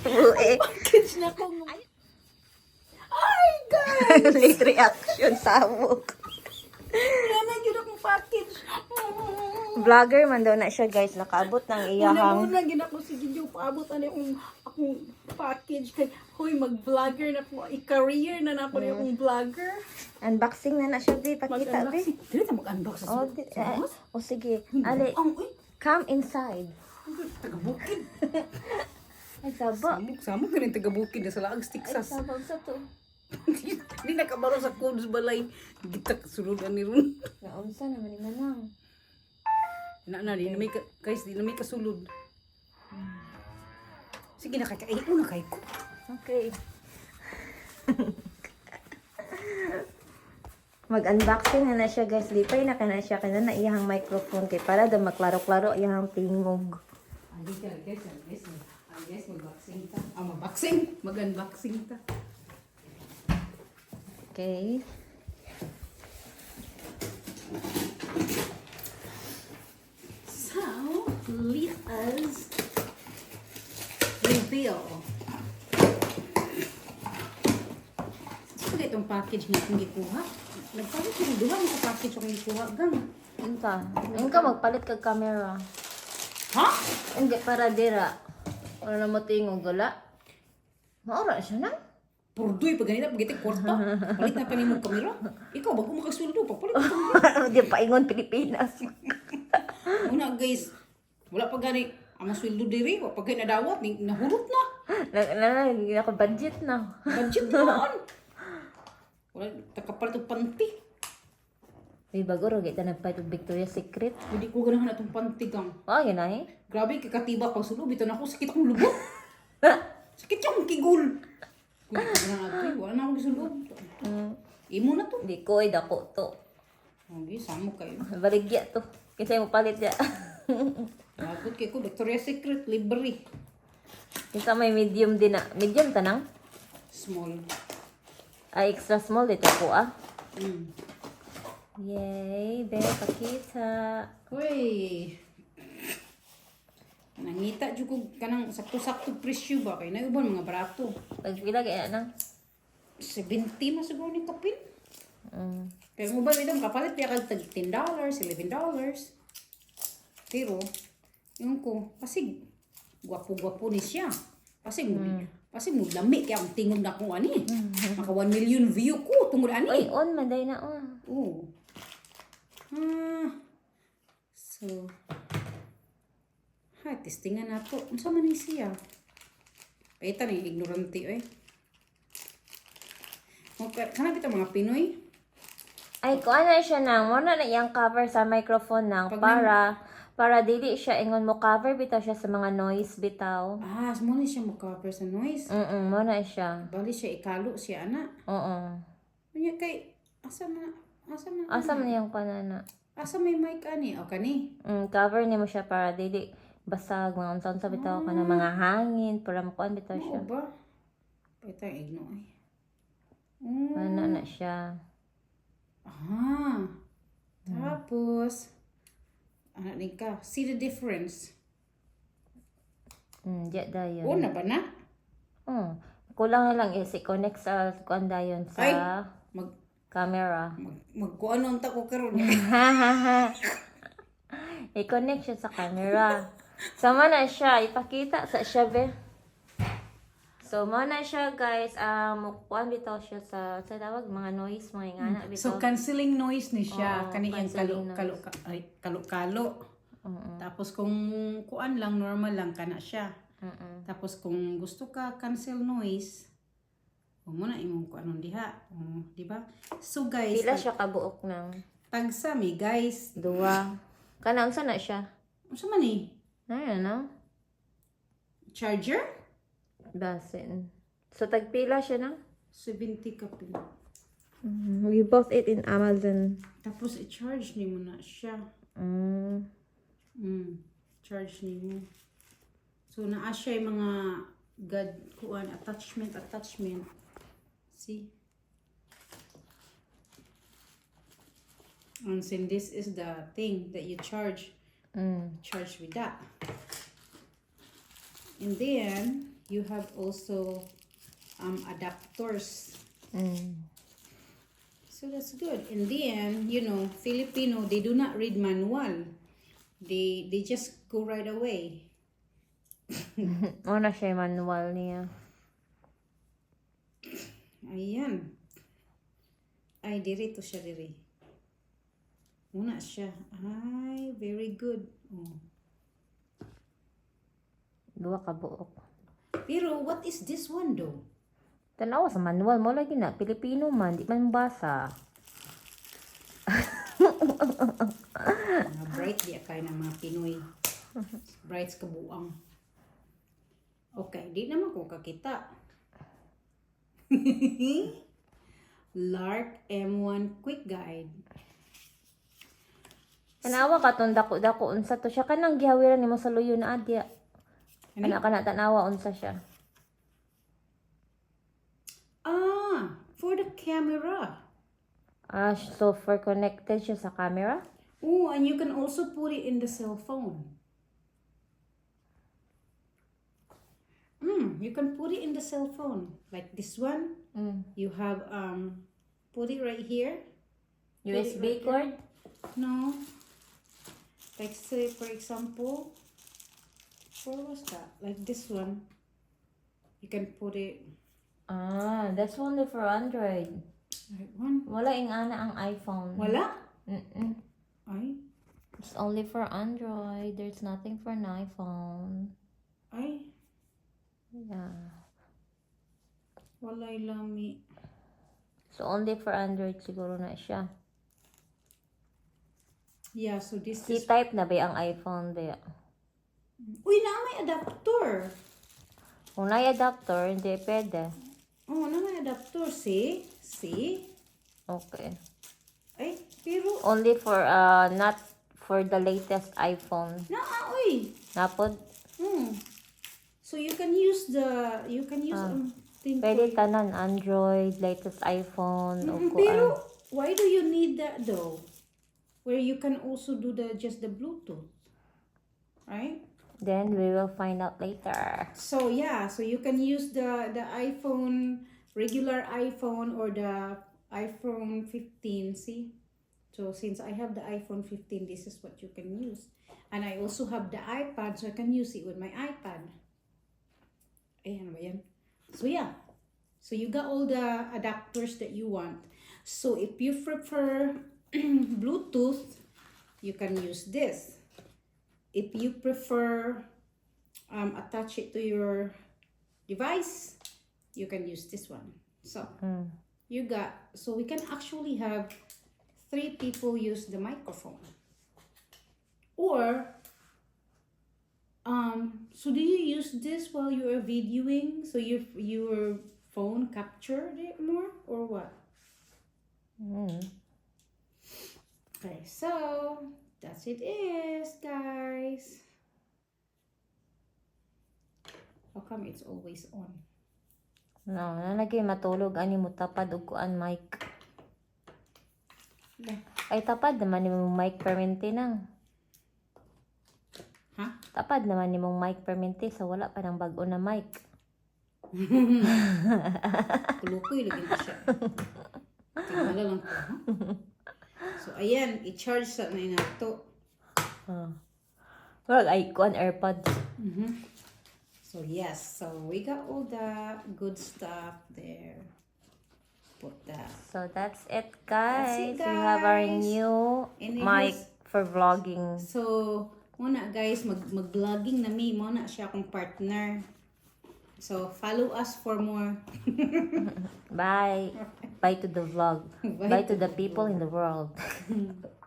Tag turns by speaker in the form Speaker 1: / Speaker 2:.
Speaker 1: Bue.
Speaker 2: Package na ko. Ay, guys!
Speaker 1: Late reaction sa amok.
Speaker 2: Yan na yun akong package.
Speaker 1: Vlogger man daw na siya guys. Nakaabot ng iyahang.
Speaker 2: Una-una, gina ko si Gideon paabot ano yung akong package. Kay, huy, mag-vlogger na ko. I-career na na ako na akong vlogger.
Speaker 1: Unboxing na na siya, Bi. Pakita.
Speaker 2: Mag-unboxing. Dili na mag-unbox
Speaker 1: Oh, di, eh, oh, sige. Ali,
Speaker 2: Ang,
Speaker 1: come inside.
Speaker 2: Taga-bukid.
Speaker 1: Ay, saba.
Speaker 2: Samok, samok rin taga-bukid na sa Laag
Speaker 1: Ay,
Speaker 2: Texas.
Speaker 1: sabag sa to.
Speaker 2: Hindi nakabaro sa codes balay. Gitak suludan ni Ron.
Speaker 1: Naunsa naman ni Manang.
Speaker 2: Na na, di na may, guys, di na may kasulod. Sige na, kay kay una kay ko.
Speaker 1: Okay. Mag-unboxing na na siya guys. Lipay na ka na siya. Kaya na iyahang microphone kay para daw maklaro-klaro iyahang tingog.
Speaker 2: Adi ka, guys, ah, guys, ah, guys, mag-boxing ta. Ah, mag-boxing. Mag-unboxing ta.
Speaker 1: Okay.
Speaker 2: So, let us reveal. Saan ba itong package nga kung gikuha? Nagpalit yung duha sa package akong gikuha. Gang.
Speaker 1: Inka. Inka magpalit kag camera.
Speaker 2: Ha?
Speaker 1: Hindi para dira. Wala na mo tingog gala. Maura siya na.
Speaker 2: Purdoy, pag ganito, pag ito kwarta. Palit na pa ni mong kamera. Ikaw, bago makasuldo, pagpalit na kamera.
Speaker 1: Di paingon Pilipinas.
Speaker 2: Una guys, wala pa gani ang sweldo diri, wa pa gani nadawat, ni nahurot na.
Speaker 1: na, na, na, budget na.
Speaker 2: Budget na. Wala takapalit og panty.
Speaker 1: May bago ro kita nagpait og Victoria's Secret.
Speaker 2: Hindi ko ganahan atong panty gang.
Speaker 1: Oh, yun na eh.
Speaker 2: Grabe kay katiba pag na ako sakit akong lubot. sakit yung kigul. Kuya ko na natin, wala na akong gisulod.
Speaker 1: Mm.
Speaker 2: Imo na to.
Speaker 1: Di ko ay dako to.
Speaker 2: Okay, samo kayo.
Speaker 1: Baligya to. Kasi mo palit ya.
Speaker 2: Lagot kay ko, Victoria's Secret, libre.
Speaker 1: Kita may medium din na. Medium tanang?
Speaker 2: Small.
Speaker 1: Ay, extra small dito po ah.
Speaker 2: Mm.
Speaker 1: Yay, be, pakita.
Speaker 2: Hoy. Nangita jud ko kanang sakto-sakto presyo ba kay naiuban mga barato.
Speaker 1: Pagpila kaya nang.
Speaker 2: 70 na siguro ni kapin.
Speaker 1: Mm.
Speaker 2: Pero mo ba midam kapalit ya kag tag 10 dollars, 11 dollars. Pero yung ko kasi gwapo-gwapo ni siya. Kasi mo kasi mo lami kaya ang tingog na kung ani. Maka 1 million view ko tungod ani.
Speaker 1: Uy, on, maday na on.
Speaker 2: Oh. Ah. So. Ha, testingan na to. Unsa man ni siya? Paita ni ignorante oy. Okay, kana kita mga Pinoy.
Speaker 1: Ay, kung ano siya nang, mo na na iyang cover sa microphone nang
Speaker 2: Pag
Speaker 1: para, para dili siya ingon mo cover bitaw siya sa mga noise bitaw.
Speaker 2: Ah, mo ni siya mo cover sa noise.
Speaker 1: Mm mo na siya.
Speaker 2: Bali siya ikalo siya ana.
Speaker 1: Oo.
Speaker 2: Unya kay asa na asa na
Speaker 1: Asa man yung kanana?
Speaker 2: Asa may mic ani o kani.
Speaker 1: Mm, cover ni mo siya para dili basag mga unsa-unsa bitaw ka ng mga hangin para makuan bitaw siya.
Speaker 2: Oo ba? Paita igno ay. Mm.
Speaker 1: Ano na siya.
Speaker 2: Ah. Tapos, ano ni ka? See the difference?
Speaker 1: Mm, diya dayon.
Speaker 2: Una ba na?
Speaker 1: Oh, kulang na lang is i-connect sa kuan dayon sa
Speaker 2: Ay! Mag,
Speaker 1: camera.
Speaker 2: mag, magkuano ang tako karon
Speaker 1: I-connect siya sa camera. Sama na siya. Ipakita sa siya, be. So, mo na siya, guys. Um, mukuan bitaw siya sa, sa tawag, mga noise, mga ingana bitaw.
Speaker 2: So, canceling noise ni siya.
Speaker 1: Oo,
Speaker 2: Kani yung kalo, kalo, ka- ay, kalo, kalo.
Speaker 1: Oo.
Speaker 2: Tapos, kung kuan lang, normal lang, kana siya.
Speaker 1: Mm-mm.
Speaker 2: Tapos, kung gusto ka cancel noise, o mo na imong kuanon diha. O, di ba? So, guys,
Speaker 1: Pila siya kabuok ng
Speaker 2: tagsa mi, guys.
Speaker 1: duwa. Kana, unsa na siya?
Speaker 2: Ano man eh?
Speaker 1: Ayun, no?
Speaker 2: Charger?
Speaker 1: Basin. So, tagpila siya na?
Speaker 2: 70 ka.
Speaker 1: Mm, we bought it in Amazon.
Speaker 2: Tapos, i-charge ni mo na siya.
Speaker 1: Mm.
Speaker 2: Mm, charge ni mo. So, naa siya yung mga god, kuan, attachment, attachment. See? And since this is the thing that you charge,
Speaker 1: Mm.
Speaker 2: charge with that. And then, you have also um, adapters.
Speaker 1: Mm.
Speaker 2: So that's good. And then, you know, Filipino, they do not read manual. They they just go right away.
Speaker 1: Na siya manual niya.
Speaker 2: Ayan. Ay, dirito siya diri. Muna siya. Ay, very good. Oh.
Speaker 1: Duwa ka buok.
Speaker 2: Pero what is this one though?
Speaker 1: Tanawa sa manual mo lagi na. Pilipino man. Di man basa.
Speaker 2: Mga bright di kay ng mga Pinoy. Bright sa kabuang. Okay, di naman ko kakita. Lark M1 Quick Guide.
Speaker 1: Tanawa ka tong dako-dako. Unsa to siya. Kanang gihawiran ni mo sa luyo na adya.
Speaker 2: Ano?
Speaker 1: Anak ka na tanawa. Unsa siya.
Speaker 2: Ah, for the camera.
Speaker 1: Ah, so for connected siya sa camera?
Speaker 2: Oh, and you can also put it in the cell phone. You can put it in the cell phone. Like this one,
Speaker 1: Mm.
Speaker 2: you have um put it right here.
Speaker 1: USB cord?
Speaker 2: No. Like say for example, where was that? Like this one. You can put it
Speaker 1: Ah, that's only for Android.
Speaker 2: one.
Speaker 1: Wala ing ana ang iPhone.
Speaker 2: Wala?
Speaker 1: Mm-mm.
Speaker 2: Ay,
Speaker 1: It's only for Android. There's nothing for an iPhone.
Speaker 2: ay,
Speaker 1: Yeah.
Speaker 2: walay lami.
Speaker 1: So only for Android siguro na siya.
Speaker 2: Yeah, so this is
Speaker 1: C-type na ba ang iPhone ba?
Speaker 2: Uy, na may adapter.
Speaker 1: Kung may adapter, hindi pwede.
Speaker 2: Oh, na may adapter. See? See?
Speaker 1: Okay.
Speaker 2: Ay, pero,
Speaker 1: Only for, uh, not for the latest iPhone.
Speaker 2: naa, uy.
Speaker 1: Napod,
Speaker 2: Hmm. So you can use the, you can use, um, thing
Speaker 1: Ah. pwede
Speaker 2: for-
Speaker 1: tanan Android, latest iPhone, o
Speaker 2: Mm,
Speaker 1: kuan.
Speaker 2: Pero, why do you need that though? Where you can also do the, just the Bluetooth. Right?
Speaker 1: Then we will find out later.
Speaker 2: So yeah, so you can use the the iPhone, regular iPhone or the iPhone 15. See, so since I have the iPhone 15, this is what you can use, and I also have the iPad, so I can use it with my iPad. Ayan ba yan? So yeah, so you got all the adapters that you want. So if you prefer Bluetooth, you can use this if you prefer um, attach it to your device you can use this one so
Speaker 1: Mm.
Speaker 2: you got so we can actually have three people use the microphone or um so do you use this while you are videoing so your your phone captured it more or what
Speaker 1: Mm.
Speaker 2: okay so that's it is guys how come it's always on
Speaker 1: No, nalagay matulog ani mo tapad og kuan mic. Ay tapad naman ni mong mic permente nang. Tapad naman ni mong mic permente sa wala pa ng bago na mic.
Speaker 2: Kulukoy lagi na siya. Tingala lang ko. So, ayan. I-charge sa na inato.
Speaker 1: Ah. Wag ay kuan AirPods.
Speaker 2: Mhm. So, yes. So, we got all the good stuff there. Put that.
Speaker 1: So that's it guys.
Speaker 2: it,
Speaker 1: We have our
Speaker 2: guys.
Speaker 1: new mic for vlogging.
Speaker 2: So, muna guys, mag mag-vlogging na mi. Muna siya akong partner. So, follow us for more.
Speaker 1: Bye. Bye to the vlog.
Speaker 2: Bye
Speaker 1: Bye,
Speaker 2: to
Speaker 1: to the people in the world.